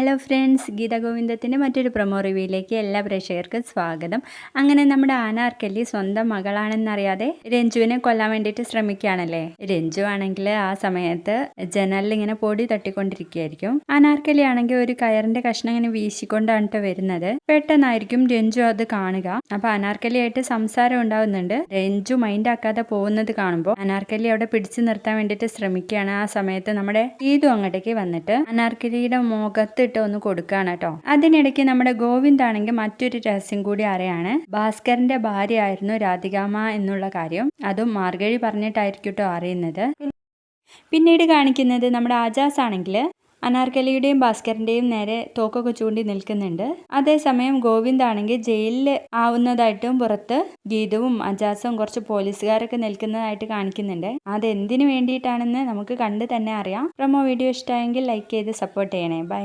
Hello friends Geetha ഗോവിന്ദത്തിന്റെ മറ്റൊരു promo റിവ്യൂയിലേക്ക് എല്ലാ പ്രേക്ഷകർക്കും സ്വാഗതം. അങ്ങനെ നമ്മുടെ ആനാർക്കല്ലി സ്വന്തം മകളാണെന്നറിയാതെ രഞ്ജുവിനെ കൊല്ലാൻ വേണ്ടിയിട്ട് ശ്രമിക്കുകയാണല്ലേ? രഞ്ജു ആണെങ്കിൽ ആ സമയത്ത് ജനലിൽ ഇങ്ങനെ പൊടി തട്ടിക്കൊണ്ടിരിക്കുകയായിരിക്കും. അനാർക്കലി ആണെങ്കിൽ ഒരു കയറിന്റെ കഷ്ണം ഇങ്ങനെ വീശിക്കൊണ്ടാണ് കേട്ടോ വരുന്നത്. പെട്ടെന്നായിരിക്കും രഞ്ജു അത് കാണുക. അപ്പൊ അനാർക്കലിയായിട്ട് സംസാരം ഉണ്ടാവുന്നുണ്ട്. രഞ്ജു മൈൻഡ് ആക്കാതെ പോകുന്നത് കാണുമ്പോൾ അനാർക്കലി അവിടെ പിടിച്ചു നിർത്താൻ വേണ്ടിയിട്ട് ശ്രമിക്കുകയാണ്. ആ സമയത്ത് നമ്മുടെ ഈതു അങ്ങോട്ടേക്ക് വന്നിട്ട് അനാർക്കലിയുടെ മുഖത്തിട്ട് ഒന്ന് കൊടുക്കുകയാണ് കേട്ടോ. അതിനിടയ്ക്ക് നമ്മുടെ ഗോവിന്ദാണെങ്കിൽ മറ്റൊരു രഹസ്യം കൂടി അറിയാണ്. ഭാസ്കറിന്റെ ഭാര്യയായിരുന്നു രാധികാമ എന്നുള്ള കാര്യം. അതും മാർഗഴി പറഞ്ഞിട്ടായിരിക്കും കേട്ടോ അറിയുന്നത്. പിന്നീട് കാണിക്കുന്നത് നമ്മുടെ ആജാസ് ആണെങ്കിൽ അനാർക്കലിയുടെയും ഭാസ്കരന്റെയും നേരെ തോക്കൊക്കെ ചൂണ്ടി നിൽക്കുന്നുണ്ട്. അതേസമയം ഗോവിന്ദ് ആണെങ്കിൽ ജയിലിൽ ആവുന്നതായിട്ടും പുറത്ത് ഗീതവും അജാസും കുറച്ച് പോലീസുകാരൊക്കെ നിൽക്കുന്നതായിട്ട് കാണിക്കുന്നുണ്ട്. അതെന്തിനു വേണ്ടിയിട്ടാണെന്ന് നമുക്ക് കണ്ട് തന്നെ അറിയാം. പ്രൊമോ വീഡിയോ ഇഷ്ടമായെങ്കിൽ ലൈക്ക് ചെയ്ത് സപ്പോർട്ട് ചെയ്യണേ. ബൈ.